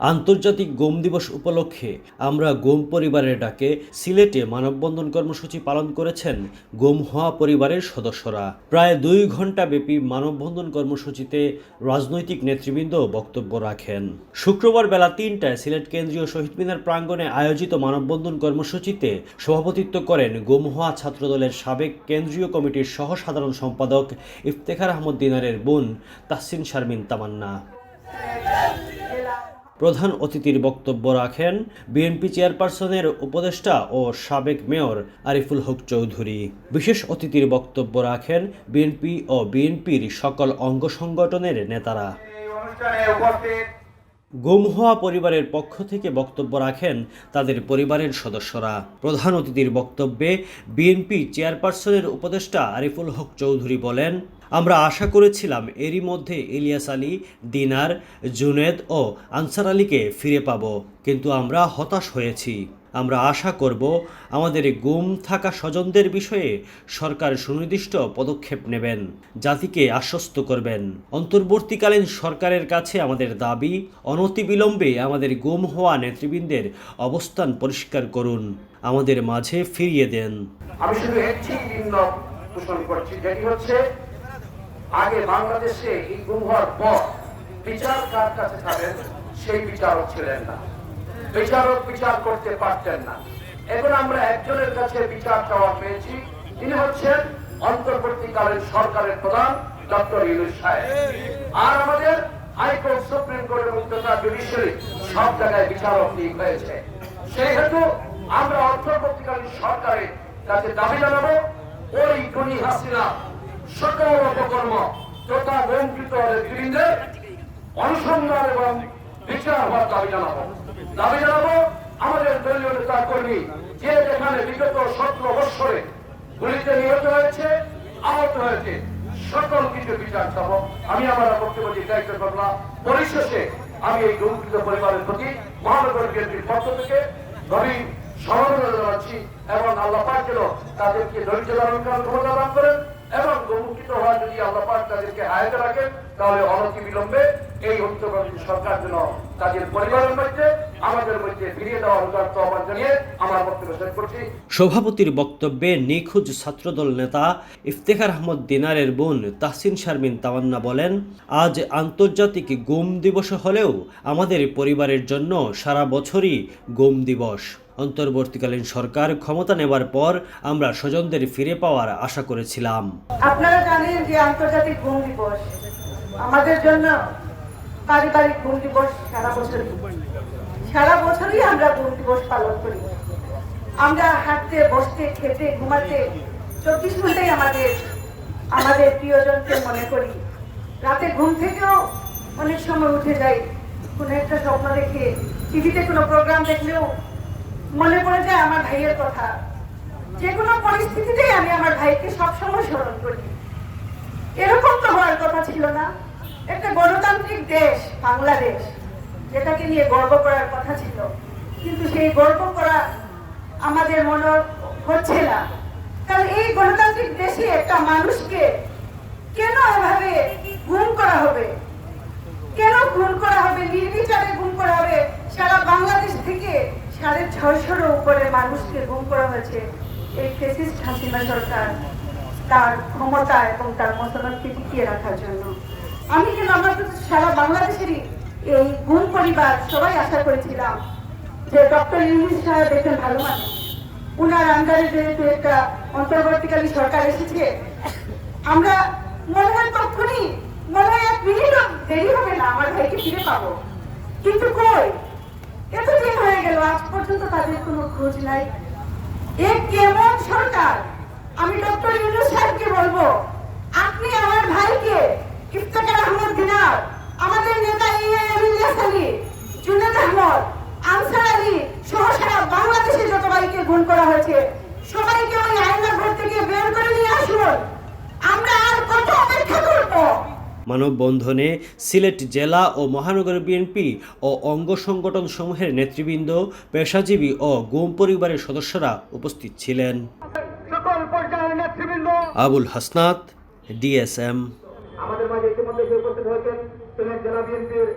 আন্তর্জাতিক গোম দিবস উপলক্ষে আমরা গোম পরিবারের ডাকে সিলেটে মানববন্ধন কর্মসূচি পালন করেছেন গোম হওয়া পরিবারের সদস্যরা। প্রায় দুই ঘণ্টা ব্যাপী মানববন্ধন কর্মসূচিতে রাজনৈতিক নেতৃবৃন্দ বক্তব্য রাখেন। শুক্রবার বেলা তিনটায় সিলেট কেন্দ্রীয় শহীদ মিনার প্রাঙ্গণে আয়োজিত মানববন্ধন কর্মসূচিতে সভাপতিত্ব করেন গোম হওয়া ছাত্রদলের সাবেক কেন্দ্রীয় কমিটির সহ সাধারণ সম্পাদক ইফতেখার আহমদ দিনারের বোন তাহসিন শারমিন তামান্না। প্রধান অতিথির বক্তব্য রাখেন বিএনপি চেয়ারপারসনের উপদেষ্টা ও সাবেক মেয়র আরিফুল হক চৌধুরী। বিশেষ অতিথির বক্তব্য রাখেন বিএনপি ও বিএনপির সকল অঙ্গ সংগঠনের নেতারা। গুম হওয়া পরিবারের পক্ষ থেকে বক্তব্য রাখেন তাদের পরিবারের সদস্যরা। প্রধান অতিথির বক্তব্যে বিএনপি চেয়ারপারসনের উপদেষ্টা আরিফুল হক চৌধুরী বলেন আমরা আশা করেছিলাম এরই মধ্যে ইলিয়াস আলী, দিনার, জুনেদ ও আনসার আলীকে ফিরে পাব। কিন্তু আমরা হতাশ হয়েছি। আমরা আশা করব আমাদের গুম থাকা স্বজনদের বিষয়ে সরকার সুনির্দিষ্ট পদক্ষেপ নেবেন, জাতিকে আশ্বস্ত করবেন। অন্তর্বর্তীকালীন সরকারের কাছে আমাদের দাবি, অনতিবিলম্বে আমাদের গুম হওয়া নেতৃবৃন্দের অবস্থান পরিষ্কার করুন। আমাদের মাঝে ফিরিয়ে দেন। আমি শুধু করছি, যেটি হচ্ছে আগে বাংলাদেশে এই গুম হওয়ার পর বিচার কার কাছে থাকেন? সেই বিচারক ছিলেন না। বিচারক বিচার করতে পারতেন না। এখন আমরা একজনের কাছে বিচার চাওয়া পেয়েছি। তিনি হচ্ছেন অন্তর্বর্তীকালীন সরকারের প্রধান ডক্টর ইউনুস সাহেব। আর আমাদের হাইকোর্ট, সুপ্রিম কোর্ট এবং তথা জুডিশিয়ারি সব জায়গায় বিচারক নিয়োগ হয়েছে। সেই হেতু আমরা অন্তর্বর্তীকালীন সরকারের কাছে দাবি জানাব, ওই গুণী হাসিনা সকল অপকর্ম তথা বঞ্চিত নেতৃবৃন্দের অনুসন্ধান এবং বিচার হওয়ার দাবি জানাব। দাবি জানাব, আমাদের দলীয় নেতা কর্মী যে যেখানে বিগত সতেরো বৎসরে গুলিতে নিহত হয়েছে, আহত হয়েছে, সকল কিছু বিচার চাবো। আমি আমার বক্তব্যটি দায়িত্ব করলাম পরিশেষে আমি এই দুঃখিত পরিবারের প্রতি মহানগর বিএনপির পক্ষ থেকে গভীর সমবেদনা জানাচ্ছি এবং আল্লাহ পাক যেন তাদেরকে ধৈর্য ধারণ করার ক্ষমতা দান করেন। এবং হওয়া যদি আল্লাহ তাদেরকে আয়তে রাখেন তাহলে অনতি বিলম্বে এই হত্যাকারী সরকার যেন তাদের পরিবারের মধ্যে আমাদের মধ্যে ফিরিয়ে দেওয়ার উদার্ত আহ্বান জানিয়ে আমার বক্তব্য শেষ করছি। সভাপতির বক্তব্যে নিখোঁজ ছাত্রদল নেতা ইফতেখার আহমদ দিনারের বোন তাহসিন শারমিন তামান্না বলেন আজ আন্তর্জাতিক গুম দিবস হলেও আমাদের পরিবারের জন্য সারা বছরই গুম দিবস। অন্তর্বর্তীকালীন সরকার ক্ষমতা নেবার পর আমরা স্বজনদের ফিরে পাওয়ার আশা করেছিলাম। আপনারা জানেন যে আন্তর্জাতিক গুম দিবস আমাদের জন্য পারিবারিক গুম দিবস সারা বছরই সারা বছরই আমরা গুম দিবস পালন করি। আমরা হাঁটতে, বসতে, খেতে, ঘুমাতে চব্বিশ ঘন্টাই আমাদের আমাদের প্রিয়জনকে মনে করি। রাতে ঘুম থেকেও অনেক সময় উঠে যাই। কোনো একটা স্বপ্ন দেখে, টিভিতে কোনো প্রোগ্রাম দেখলেও মনে পড়ে যায় আমার ভাইয়ের কথা। যে কোনো পরিস্থিতিতেই আমি আমার ভাইকে সবসময় স্মরণ করি। এরকম তো হওয়ার কথা ছিল না। একটা গণতান্ত্রিক দেশ, বাংলাদেশ, যেটাকে নিয়ে গর্ব করার কথা ছিল। কিন্তু সেই গর্ব করা আমাদের মনে হচ্ছে না। কারণ এই গণতান্ত্রিক দেশে একটা মানুষকে কেন এভাবে গুম করা হবে? কেন গুম করা হবে? নির্বিচারে গুম করা হবে? সারা বাংলাদেশ থেকে সাড়ে ছয়শোর উপরে মানুষকে গুম করা হয়েছে এই ফেসিস্ট হাসিনা সরকার তার ক্ষমতা এবং তার মতামতকে টিকিয়ে রাখার জন্য। আমি কেন আমরা সারা বাংলাদেশেরই এই গুণ পরিবার সবাই আশা করেছিলাম যে ডক্টর ইউনুস সাহেব একজন ভালো মানুষ। উনার আন্ডারে যেহেতু একটা অন্তর্বর্তীকালীন সরকার এসেছে, আমরা মনে হয় তখনই মনে হয় এক মিনিটও দেরি হবে না, আমার ভাইকে ফিরে পাবো। কিন্তু কই? এতদিন হয়ে গেল, আজ পর্যন্ত তাদের কোনো খোঁজ নাই। এ কেমন সরকার? আমি ডক্টর ইউনুস সাহেবকে বলব, আপনি আমার ভাইকে ইফতেখার আহমদ দিনার আমাদের নেতা আলী জুনেদ আহমদ আনসার আলী সহ সারা বাংলাদেশে যত ভাইকে গুণ করা হয়েছে সবাইকে ওই আয়নার ঘর থেকে বের করে নিয়ে আসুন। আমরা আর কত অপেক্ষা করব? মানববন্ধনে সিলেট জেলা ও মহানগর বিএনপি ও অঙ্গ সংগঠন সমূহের নেতৃবৃন্দ পেশাজীবী ও গুম পরিবারের সদস্যরা উপস্থিত ছিলেন। সকল পর্যায়ের নেতৃবৃন্দ। আবুল হাসনাত ডিএসএম আমাদের মাঝে ইতিমধ্যে উপস্থিত হয়েছেন সিলেট জেলা বিএনপির